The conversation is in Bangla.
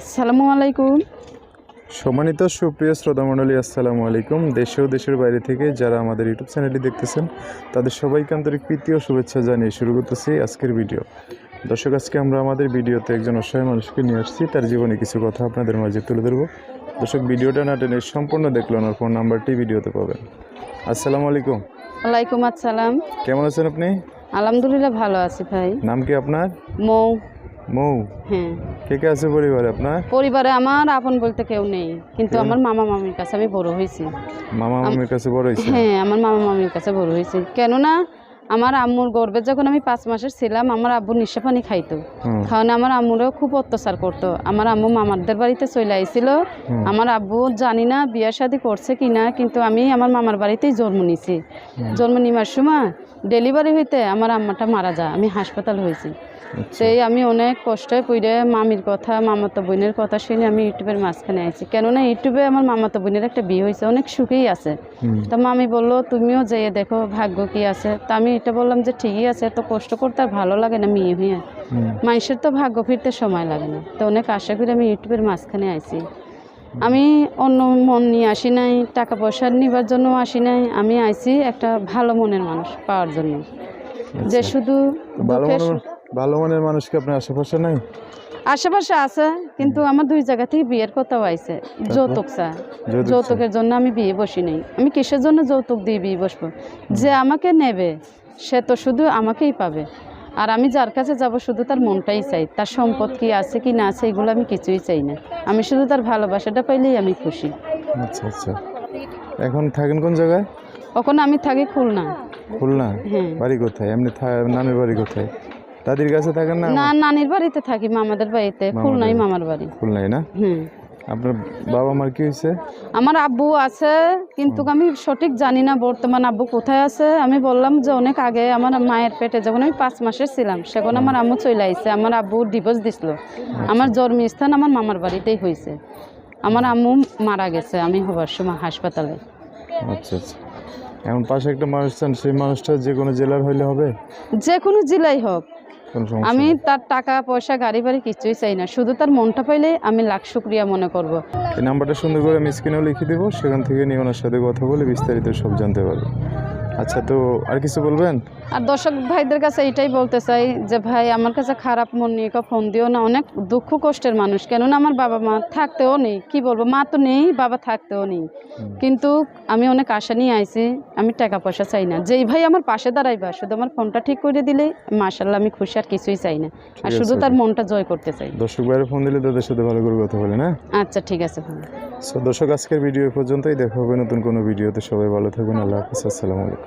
আসসালামু আলাইকুম। সম্মানিত সুপ্রিয় শ্রোতামণ্ডলী আসসালামু আলাইকুম। দেশে ও দেশের বাইরে থেকে যারা আমাদের ইউটিউব চ্যানেলটি দেখতেছেন তাদের সবাইকে আন্তরিক প্রীতি ও শুভেচ্ছা জানিয়ে শুরু করতেছি আজকের ভিডিও। দর্শক আজকে আমরা আমাদের ভিডিওতে একজন অসহায় মানুষকে নিয়ে আসছি। তার জীবনে কিছু কথা আপনাদের মাঝে তুলে ধরবো। দর্শক ভিডিওটা না টেনে সম্পূর্ণ দেখল ওনার ফোন নাম্বারটি ভিডিওতে পাবেন। আসসালামু আলাইকুম। ওয়ালাইকুম আসসালাম। কেমন আছেন আপনি? আলহামদুলিল্লাহ ভালো আছি ভাই। নাম কি আপনার? মৌ। মৌ হ্যাঁ কে কে আছে পরিবারে আপনার? পরিবারে আমার আপন বলতে কেউ নেই কিন্তু আমার মামা মামির কাছে আমি বড় হয়েছি। মামা মামির কাছে বড় হয়েছে? হ্যাঁ আমার মামা মামির কাছে বড় হয়েছি। কেননা আমার আম্মুর গর্বে যখন আমি পাঁচ মাসের ছিলাম আমার আব্বু পানি খাইতো। আমার আম্মুরও খুব অত্যাচার করতো। আমার আম্মু মামারদের বাড়িতে চলে আইছিল। আমার আব্বু জানি না বিয়ে শাদি করছে কি না কিন্তু আমি আমার মামার বাড়িতেই জন্ম নিছি। জন্ম নেওয়ার সময় ডেলিভারি হইতে আমার আম্মাটা মারা যায়। আমি হাসপাতাল হয়েছি। সেই আমি অনেক কষ্টে পড়ে মামির কথা মামাতো বোনের কথা শুনে আমি ইউটিউবের মাঝখানে আইছি। কেননা ইউটিউবে আমার মামাতো বোনের একটা বিয়ে হয়েছে অনেক সুখেই আছে। তো মামি বলল তুমিও যেয়ে দেখো ভাগ্য কি আছে? তা আমি এটা বললাম যে ঠিকই আছে তো কষ্ট করতে আর ভালো লাগে না মেয়ে হুম। মানুষের তো ভাগ্য ফিরতে সময় লাগে না। তো অনেক আশা করে আমি ইউটিউবের মাঝখানে আইছি। আমি অন্য মন নিয়ে আসি নাই টাকা পয়সা নিবার জন্য আসি নাই আমি আইছি একটা ভালো মনের মানুষ পাওয়ার জন্য। যে শুধু ভালো মানের মানুষ কি আপনার আশেপাশে নাই? আশেপাশে আছে কিন্তু আমার দুই জায়গা থেকে বিয়ের কথাও আইছে যৌতুক চা যৌতুকের জন্য আমি বিয়ে বসি নাই। আমি কিসের জন্য যৌতুক দিয়ে বিয়ে বসবো? যে আমাকে নেবে সে তো শুধু আমাকেই পাবে। আর আমি যার কাছে যাব শুধু তার মনটাই চাই। তার সম্পদ কি আছে কি না আছে এগুলো আমি কিছুই চাই না। আমি শুধু তার ভালোবাসাটা পাইলেই আমি খুশি। আচ্ছা আচ্ছা। এখন থাকেন কোন জায়গায়? ওখানে আমি থাকি খুলনা। খুলনা? হ্যাঁ। বাড়ি কোথায়? এমনি নামের বাড়ি কোথায়? দাদির কাছে থাকেন না না নানির বাড়িতে থাকি মামাদের বাড়িতে। খুলনাই মামার বাড়ি। খুলনায় না? হুম। আপনার বাবা মার কি হয়েছে? আমার আব্বু আছে কিন্তু আমি সঠিক জানি না বর্তমান আব্বু কোথায় আছে। আমি বললাম যে অনেক আগে আমার মায়ের পেটে যখন আমি পাঁচ মাসের ছিলাম সেখন আমার আম্মু চলে আইছে আমার আব্বু ডিভোর্স দিছিল। আমার জন্মস্থান আমার মামার বাড়িতেই হয়েছে আমার আম্মু মারা গেছে আমি হবার সময় হাসপাতালে। আচ্ছা আচ্ছা। এখন পাশে একটা মানুষ চান সেই মানুষটা যে কোনো জেলার হইলে হবে? যে কোনো জেলাই হোক। আমি তার টাকা পয়সা গাড়ি বাড়ি কিছুই চাই না। শুধু তার মনটা পাইলে আমি লাখ শুক্রিয়া মনে করব। এই নাম্বারটা সুন্দর করে আমি স্ক্রিনেও লিখে দেবো সেখান থেকে নিয়ে ওনার সাথে কথা বলে বিস্তারিত সব জানতে পারবে। আচ্ছা তো আর কিছু বলবেন? আর দর্শক ভাইদের কাছে এটাই বলতে চাই যে ভাই আমার কাছে খারাপ মন নিয়ে ফোন দিও না। অনেক দুঃখ কষ্টের মানুষ কেননা আমার বাবা মা থাকতেও নেই। কি বলব? মা তো নেই বাবা থাকতেও নেই। কিন্তু আমি অনেক আশা নিয়ে আইছি আমি টাকা পয়সা চাই না। যেই ভাই আমার পাশে দাঁড়াইবা শুধু আমার ফোনটা ঠিক করে দিলে মাশাল্লাহ আমি খুশি আর কিছুই চাই না। আর শুধু। তার মনটা জয় করতে চাই। দর্শক বাইরে ফোন দিলে তাদের সাথে ভালো করে কথা বলে না আচ্ছা ঠিক আছে ভাই সো দর্শক আজকের ভিডিও পর্যন্তই। দেখা হবে নতুন কোনো ভিডিওতে। সবাই ভালো থাকবেন আল্লাহ হাফিজ। আসসালামু আলাইকুম।